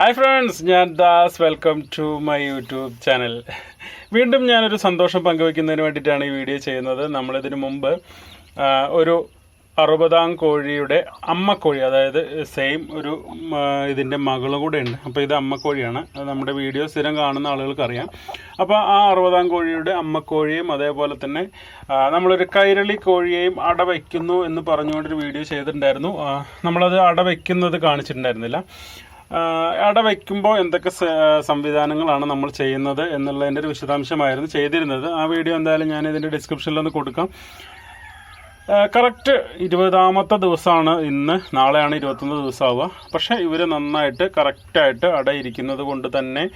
Hi friends ഞാൻ Das. Welcome to my YouTube channel വീണ്ടും ഞാനൊരു സന്തോഷം പങ്കുവയ്ക്കുന്നതിന് വേണ്ടിയിട്ടാണ് ഈ വീഡിയോ ചെയ്യുന്നത്. നമ്മളിതിന് മുമ്പ് ഒരു അറുപതാം കോഴിയുടെ അമ്മക്കോഴി അതായത് സെയിം ഒരു ഇതിന്റെ മകളും കൂടെ ഉണ്ട് അപ്പോൾ ഇത് അമ്മക്കോഴിയാണ്. നമ്മുടെ വീഡിയോ സ്ഥിരം കാണുന്ന ആളുകൾക്കറിയാം. അപ്പോൾ ആ അറുപതാം കോഴിയുടെ അമ്മക്കോഴിയും അതേപോലെ തന്നെ നമ്മളൊരു കൈരളി കോഴിയെയും അട വയ്ക്കുന്നു എന്ന് പറഞ്ഞുകൊണ്ടൊരു വീഡിയോ ചെയ്തിട്ടുണ്ടായിരുന്നു. നമ്മളത് അട വയ്ക്കുന്നത് കാണിച്ചിട്ടുണ്ടായിരുന്നില്ല. അട വയ്ക്കുമ്പോൾ എന്തൊക്കെ സംവിധാനങ്ങളാണ് നമ്മൾ ചെയ്യുന്നത് എന്നുള്ളതിന്റെ ഒരു വിശദാംശമായിരുന്നു ചെയ്തിരുന്നത്. ആ വീഡിയോ എന്തായാലും ഞാൻ ഇതിന്റെ ഡിസ്ക്രിപ്ഷനിലൊന്ന് കൊടുക്കാം. കറക്റ്റ് ഇരുപതാമത്തെ ദിവസമാണ് ഇന്ന്. നാളെയാണ് ഇരുപത്തൊന്ന് ദിവസമാവുക പക്ഷേ ഇവർ നന്നായിട്ട് കറക്റ്റായിട്ട് അടയിരിക്കുന്നത് കൊണ്ട് തന്നെ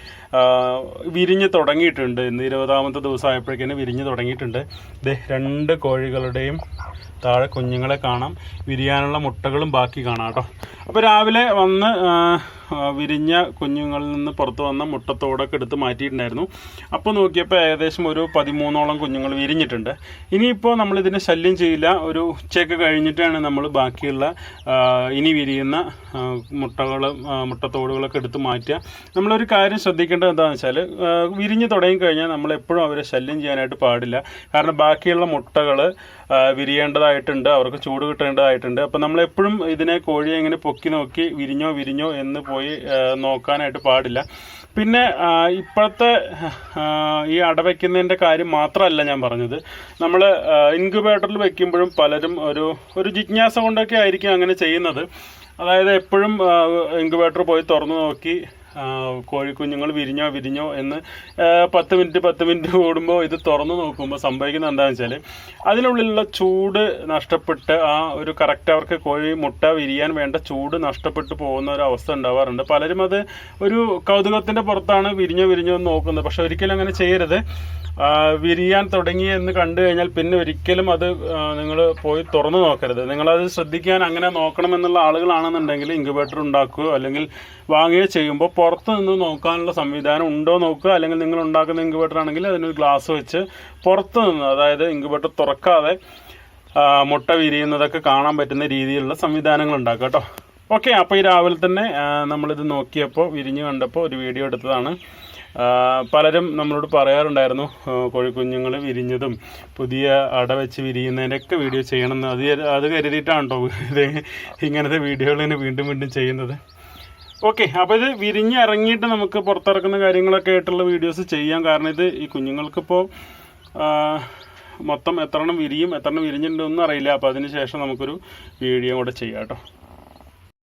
വിരിഞ്ഞ് തുടങ്ങിയിട്ടുണ്ട്. ഇന്ന് ഇരുപതാമത്തെ ദിവസം ആയപ്പോഴേക്കും വിരിഞ്ഞ് തുടങ്ങിയിട്ടുണ്ട്. ഇത് രണ്ട് കോഴികളുടെയും താഴെ കുഞ്ഞുങ്ങളെ കാണാം. വിരിയാനുള്ള മുട്ടകളും ബാക്കി കാണാം കേട്ടോ. അപ്പോൾ രാവിലെ വന്ന് വിരിഞ്ഞ കുഞ്ഞുങ്ങളിൽ നിന്ന് പുറത്തു വന്ന മുട്ടത്തോടൊക്കെ എടുത്ത് മാറ്റിയിട്ടുണ്ടായിരുന്നു. അപ്പോൾ നോക്കിയപ്പോൾ ഏകദേശം ഒരു പതിമൂന്നോളം കുഞ്ഞുങ്ങൾ വിരിഞ്ഞിട്ടുണ്ട്. ഇനിയിപ്പോൾ നമ്മളിതിനെ ശല്യം ചെയ്യില്ല. ഒരു ഉച്ചയൊക്കെ കഴിഞ്ഞിട്ടാണ് നമ്മൾ ബാക്കിയുള്ള ഇനി വിരിയുന്ന മുട്ടകൾ മുട്ടത്തോടുകളൊക്കെ എടുത്ത് മാറ്റുക. നമ്മളൊരു കാര്യം ശ്രദ്ധിക്കേണ്ടത് എന്താണെന്ന് വെച്ചാൽ വിരിഞ്ഞ് തുടങ്ങി കഴിഞ്ഞാൽ നമ്മൾ എപ്പോഴും അവരെ ശല്യം ചെയ്യാനായിട്ട് പാടില്ല. കാരണം ബാക്കിയുള്ള മുട്ടകൾ വിരിയേണ്ടതായിട്ടുണ്ട് അവർക്ക് ചൂട് കിട്ടേണ്ടതായിട്ടുണ്ട്. അപ്പോൾ നമ്മളെപ്പോഴും ഇതിനെ കോഴിയെ ഇങ്ങനെ പൊക്കി നോക്കി വിരിഞ്ഞോ വിരിഞ്ഞോ എന്ന് പോയി ആ, നോക്കാനായിട്ട് പാടില്ല. പിന്നെ ഇപ്പോഴത്തെ ഈ അടവയ്ക്കുന്നതിന്റെ കാര്യം മാത്രമല്ല ഞാൻ പറഞ്ഞത്. നമ്മൾ ഇൻക്യുബേറ്ററിൽ വെക്കുമ്പോഴും പലരും ഒരു ഒരു ജിജ്ഞാസ കൊണ്ടൊക്കെ ആയിരിക്കും അങ്ങനെ ചെയ്യുന്നത്. അതായത് എപ്പോഴും ഇൻക്യുബേറ്റർ പോയി തുറന്നു നോക്കി കോഴിക്കുഞ്ഞുങ്ങൾ വിരിഞ്ഞോ വിരിഞ്ഞോ എന്ന് പത്ത് മിനിറ്റ് പത്ത് മിനിറ്റ് കൂടുമ്പോൾ ഇത് തുറന്നു നോക്കുമ്പോൾ സംഭവിക്കുന്നത് എന്താണെന്ന് വെച്ചാൽ അതിനുള്ളിലുള്ള ചൂട് നഷ്ടപ്പെട്ട് ആ ഒരു കറക്റ്റ് അവർക്ക് കോഴി മുട്ട വിരിയാൻ വേണ്ട ചൂട് നഷ്ടപ്പെട്ടു പോകുന്ന ഒരു അവസ്ഥ ഉണ്ടാവാറുണ്ട്. പലരും അത് ഒരു കൗതുകത്തിന്റെ പുറത്താണ് വിരിഞ്ഞോ വിരിഞ്ഞോ എന്ന് നോക്കുന്നത്. പക്ഷെ ഒരിക്കലും അങ്ങനെ ചെയ്യരുത്. വിരിയാൻ തുടങ്ങി എന്ന് കണ്ടു കഴിഞ്ഞാൽ പിന്നെ ഒരിക്കലും അത് നിങ്ങൾ പോയി തുറന്നു നോക്കരുത്. നിങ്ങളത് ശ്രദ്ധിക്കാൻ അങ്ങനെ നോക്കണമെന്നുള്ള ആളുകളാണെന്നുണ്ടെങ്കിൽ ഇൻക്യുബേറ്റർ ഉണ്ടാക്കുകയോ അല്ലെങ്കിൽ വാങ്ങുകയോ ചെയ്യുമ്പോൾ പുറത്ത് നിന്ന് നോക്കാനുള്ള സംവിധാനം ഉണ്ടോ നോക്കുക അല്ലെങ്കിൽ നിങ്ങൾ ഉണ്ടാക്കുന്ന ഇൻക്യുബേറ്റർ ആണെങ്കിൽ അതിനൊരു ഗ്ലാസ് വെച്ച് പുറത്ത് നിന്ന് അതായത് ഇൻക്യുബേറ്റർ തുറക്കാതെ മുട്ട വിരിയുന്നതൊക്കെ കാണാൻ പറ്റുന്ന രീതിയിലുള്ള സംവിധാനങ്ങൾ ഉണ്ടാക്കുക കേട്ടോ. ഓക്കെ അപ്പോൾ ഈ രാവിലെ തന്നെ നമ്മളിത് നോക്കിയപ്പോൾ വിരിഞ്ഞ് കണ്ടപ്പോൾ ഒരു വീഡിയോ എടുത്തതാണ്. പലരും നമ്മളോട് പറയാറുണ്ടായിരുന്നു കോഴിക്കുഞ്ഞുങ്ങൾ വിരിഞ്ഞതും പുതിയ അട വെച്ച് വിരിയുന്നതിന്റെയൊക്കെ വീഡിയോ ചെയ്യണമെന്ന് അത് അത് കരുതിയിട്ടാണ് കേട്ടോ ഇത് ഇങ്ങനത്തെ വീഡിയോകൾ തന്നെ വീണ്ടും വീണ്ടും ചെയ്യുന്നത്? ഓക്കെ അപ്പോൾ ഇത് വിരിഞ്ഞിറങ്ങിയിട്ട് നമുക്ക് പുറത്തിറക്കുന്ന കാര്യങ്ങളൊക്കെ ആയിട്ടുള്ള വീഡിയോസ് ചെയ്യാം. കാരണം ഇത് ഈ കുഞ്ഞുങ്ങൾക്കിപ്പോൾ മൊത്തം എത്ര എണ്ണം വിരിയും എത്ര എണ്ണം വിരിഞ്ഞിട്ടുണ്ടെന്നൊന്നും അറിയില്ല. അപ്പോൾ അതിന് ശേഷം നമുക്കൊരു വീഡിയോ കൂടെ ചെയ്യാം കേട്ടോ.